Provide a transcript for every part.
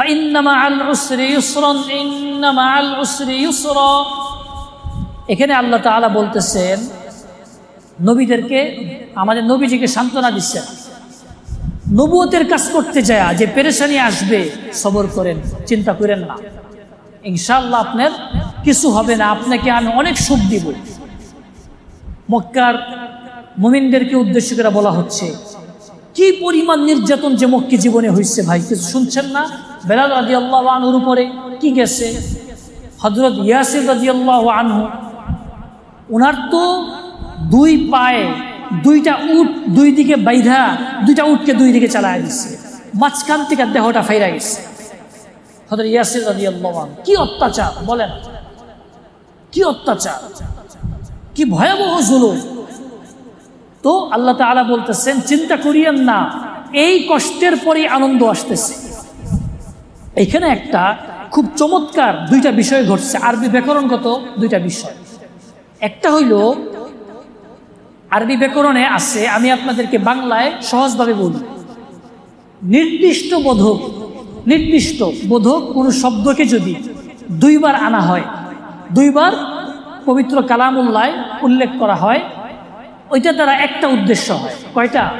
আল উসরি ইউসরন আল এখানে আল্লাহ তাআলা বলতেছেন, নবীদেরকে, আমাদের নবীজিকে সান্ত্বনা দিচ্ছেন। নবুয়তের কাজ করতে যায়, যে পেরেশানি আসবে, সবর করেন, চিন্তা করেন না। ইনশাআল্লাহ আপনার কিছু হবে না, আপনাকে আমি অনেক সুখ দিব। মক্কার মুমিনদেরকে উদ্দেশ্য করে বলা হচ্ছে কি পরিমাণ নির্যাতন যে মক্কি জীবনে হয়েছে ভাই, কিছু শুনছেন না? বেলাল রাজি আল্লাহ আনহুর উপরে কি গেছে? হজরত ইয়াসির রাজি আল্লাহ আনহু ওনার তো দুই পায়ে দুইটা উট দুই দিকে বাইধা, দুইটা উটকে দুই দিকে চালায় দিচ্ছে মাঝখান থেকে দেহটা ফাইরা গেছে। হজরত ইয়াসির রাজি আল্লাহ কি অত্যাচার বলেন? কি অত্যাচার? কি ভয়াবহ জুলুম? তো আল্লাহ তাআলা বলতেছেন, চিন্তা করিয়েন না, এই কষ্টের পরে আনন্দ আসতেছে। এখানে একটা খুব চমৎকার দুইটা বিষয় ঘটছে। আরবি ব্যাকরণগত দুইটা বিষয়। একটা হইল, আরবি ব্যাকরণে আছে, আমি আপনাদেরকে বাংলায় সহজভাবে বলি। নির্দিষ্ট বোধক নির্দিষ্ট বোধক কোনো শব্দকে যদি দুইবার আনা হয়, দুইবার পবিত্র কালামুল্লায় উল্লেখ করা হয় ওইটা দ্বারা একটা উদ্দেশ্য হয়। কয়টা?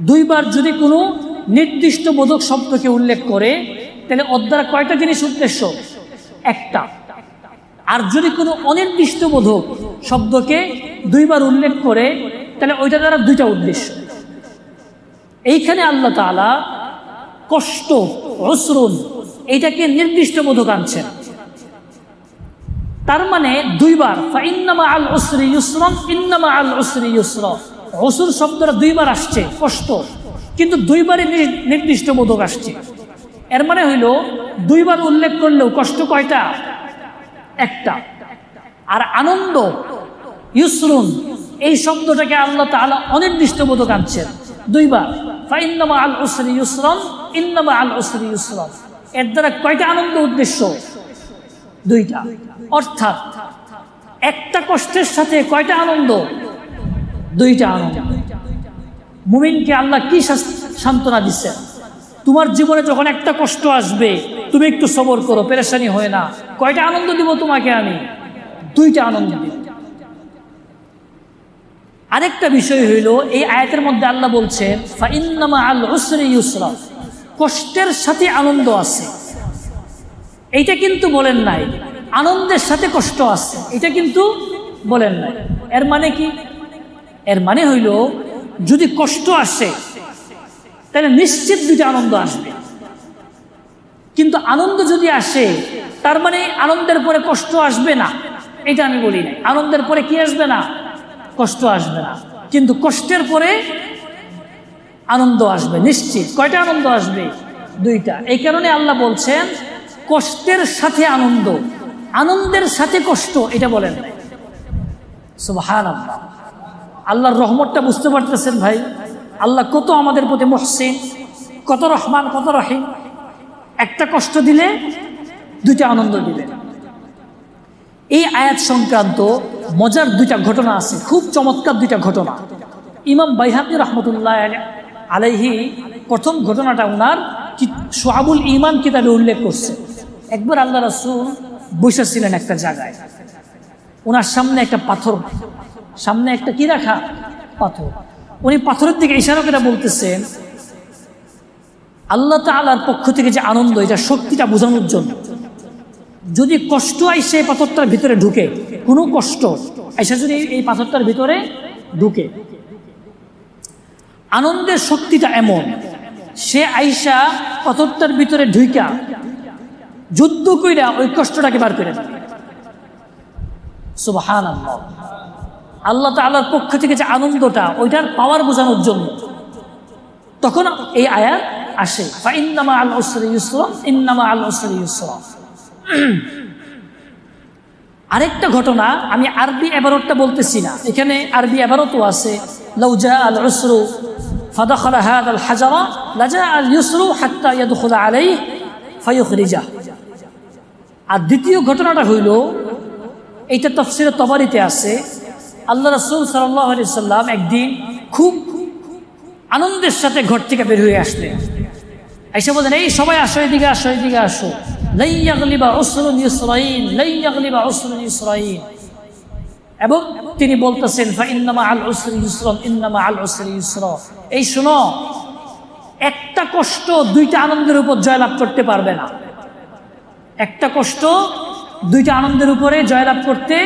দুইবার যদি কোনো নির্দিষ্ট বোধক শব্দকে উল্লেখ করে, তাহলে দ্বারা কয়টা জিনিস উদ্দেশ্য? একটা। আর যদি কোনো অনির্দিষ্ট বোধক শব্দকে দুইবার উল্লেখ করে, তাহলে ওইটা দ্বারা দুইটা উদ্দেশ্য। এইখানে আল্লাহ তাআলা কষ্ট অসরুন এইটাকে নির্দিষ্ট বোধক আনছেন। তার মানে দুইবার ফাইন্নামা আল ওসরি ইউসরম, ইন্নামা আল ওসরি ইউসরম অসুর শব্দটা দুইবার আসছে কষ্ট কিন্তু দুইবারই নির্দিষ্ট বোধক আসছে। এর মানে হইল, দুইবার উল্লেখ করলেও কষ্ট কয়টা? একটা। আর আনন্দ, ইউসরুন, এই শব্দটাকে আল্লাহ তাআলা অনির্দিষ্ট বোধক আনছেন, দুইবার ফাইন্নামা আল ওসরি ইউসরম, ইন্নামা আল ওসরি ইউসরম এর দ্বারা কয়টা আনন্দ উদ্দেশ্য? দুইটা। অর্থাৎ একটা কষ্টের সাথে কয়টা আনন্দ? দুইটা আনন্দ। মুমিনকে আল্লাহ কি সান্ত্বনা দিচ্ছেন তোমার জীবনে যখন একটা কষ্ট আসবে, তুমি একটু সবর করো, পেরেশানি হয় না। কয়টা আনন্দ দিব তোমাকে আমি? দুইটা আনন্দ দিব। আরেকটা বিষয় হইল, এই আয়াতের মধ্যে আল্লাহ বলছেন আল কষ্টের সাথে আনন্দ আছে। এইটা কিন্তু বলেন নাই। আনন্দের সাথে কষ্ট আছে। এটা কিন্তু বলেন না এর মানে কি? এর মানে হইল, যদি কষ্ট আসে, তাহলে নিশ্চিত দুইটা আনন্দ আসবে। কিন্তু আনন্দ যদি আসে, তার মানে আনন্দের পরে কষ্ট আসবে না। এটা আমি বলি না আনন্দের পরে কি আসবে না? কষ্ট আসবে না। কিন্তু কষ্টের পরে আনন্দ আসবে, নিশ্চিত। কয়টা আনন্দ আসবে? দুইটা। এই কারণে আল্লাহ বলছেন, কষ্টের সাথে আনন্দ। আনন্দের সাথে কষ্ট, এটা বলেন। সুবহান আল্লাহ আল্লাহর রহমতটা বুঝতে পারতেছেন ভাই। আল্লাহ কত আমাদের প্রতি মহসিন, কত রহমান, কত রহিম। একটা কষ্ট দিলে দুইটা আনন্দ দিলেন এই আয়াত সংক্রান্ত মজার দুইটা ঘটনা আছে, খুব চমৎকার দুইটা ঘটনা। ইমাম বাইহাকি রহমতুল্লাহ আলাইহি প্রথম ঘটনাটা ওনার সোয়াবুল ইমান কিতাবে উল্লেখ করছে। একবার আল্লাহ রাসুল বসেছিলেন একটা জায়গায়। ওনার সামনে একটা পাথর। সামনে একটা কি রাখা? পাথর। উনি পাথরের দিকে ইশারা করে বলতেছেন, আল্লাহ তালার পক্ষ থেকে যে আনন্দ, এটা শক্তিটা বোঝানোর জন্য। যদি কষ্ট আইসে পাথরটার ভিতরে ঢুকে, কোনো কষ্ট আইসা যদি এই পাথরটার ভিতরে ঢুকে। আনন্দের শক্তিটা এমন, সে আইসা পাথরটার ভিতরে ঢুইকা যুদ্ধ কইরা ওই কষ্টটাকে বার করে দেবে সুবাহান আল্লাহ তাল্লাহর পক্ষ থেকে যে আনন্দটা, ওইটার পাওয়ার বোঝানোর জন্য। তখন এই আয়াত আসে ইন্নামা আল ওসরি ইউসলাম ইন্নামা আল ওসরি ইউসলাম আরেকটা ঘটনা আমি আরবি এবারতটা বলতেছি না। এখানে আরবি এবারতও আছে লৌজা আল ওসরু ফাদাখলা হাদ আল হাজারা লাজা আল ইউসরু হাত্তা ইয়াদখুলা আলাই ফায়ুখরিজা আর দ্বিতীয় ঘটনাটা হইল, এইটা তফসিরে তবারিতে আছে, আল্লাহ রসুল সাল্লাহ আলি সাল্লাম একদিন খুব আনন্দের সাথে ঘর থেকে বের হয়ে আসলেন। এসে বলেন এই সবাই আসো, এদিকে আসো এদিকে আসো। লাইয়াগলিবা উসরুন ইসরাইল লাইয়াগলিবা উসরুন ইসরাইল এবং তিনি বলতেছেন ইন্নামা আল উসরি ইসরন ইন্নামা আল উসরি ইসর। এই শুনো, একটা কষ্ট দুইটা আনন্দের উপর জয়লাভ করতে পারবে না। একটা কষ্ট দুইটা আনন্দের উপরে জয়লাভ করতে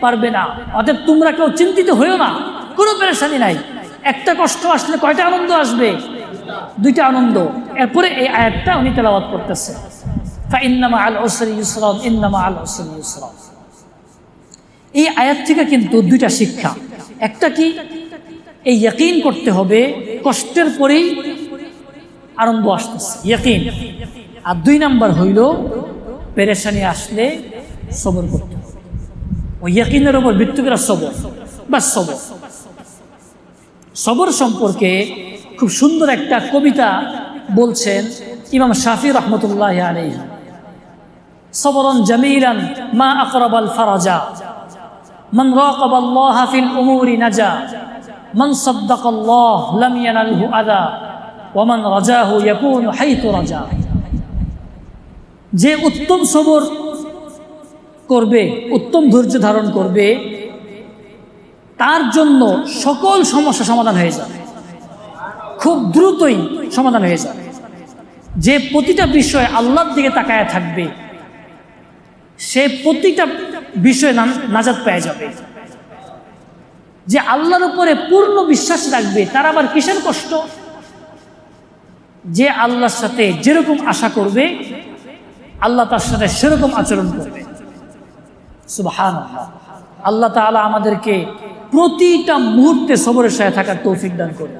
পারবে না। অতএব তোমরা কেউ চিন্তিত হয়েও না, কোনো পেরেশানি নাই। একটা কষ্ট আসলে কয়টা আনন্দ আসবে? দুইটা আনন্দ। এরপরে এই আয়াতটা উনি তেলাওয়াত করতেছে। আল আল এই আয়াত থেকে কিন্তু দুইটা শিক্ষা। একটা কি? এই ইয়াকিন করতে হবে, কষ্টের পরেই আনন্দ আসতেছে। ইয়াকিন। আর দুই নাম্বার হইল পেরেশানি আসলে সবর করতে হবে ওই ইয়াকিনের ওপর মৃত্যু করা সবর বা সবর সবর সম্পর্কে খুব সুন্দর একটা কবিতা বলছেন ইমাম শাফি রহমতুল্লাহ আলাই সবরন জামিলান মা আকরাবাল ফারাজা من راقب الله في الأمور نجا من صدق الله لم ينله أذى ومن رجاه يكون حيث رجا যে উত্তম সবর করবে, উত্তম ধৈর্য ধারণ করবে, তার জন্য সকল সমস্যা সমাধান হয়ে যাবে খুব দ্রুতই সমাধান হয়ে যাবে যে প্রতিটা বিষয় আল্লাহর দিকে তাকায় থাকবে, সে প্রতিটা বিষয় নাজাদ পেয়ে যাবে। যে আল্লাহর উপরে পূর্ণ বিশ্বাস রাখবে, তার আবার কিসের কষ্ট? যে আল্লাহর সাথে যেরকম আশা করবে আল্লাহ তার সাথে সেরকম আচরণ করবে সুবাহান আল্লাহ তাআলা আমাদেরকে প্রতিটা মুহূর্তে সবরের সাথে থাকার তৌফিক দান করবে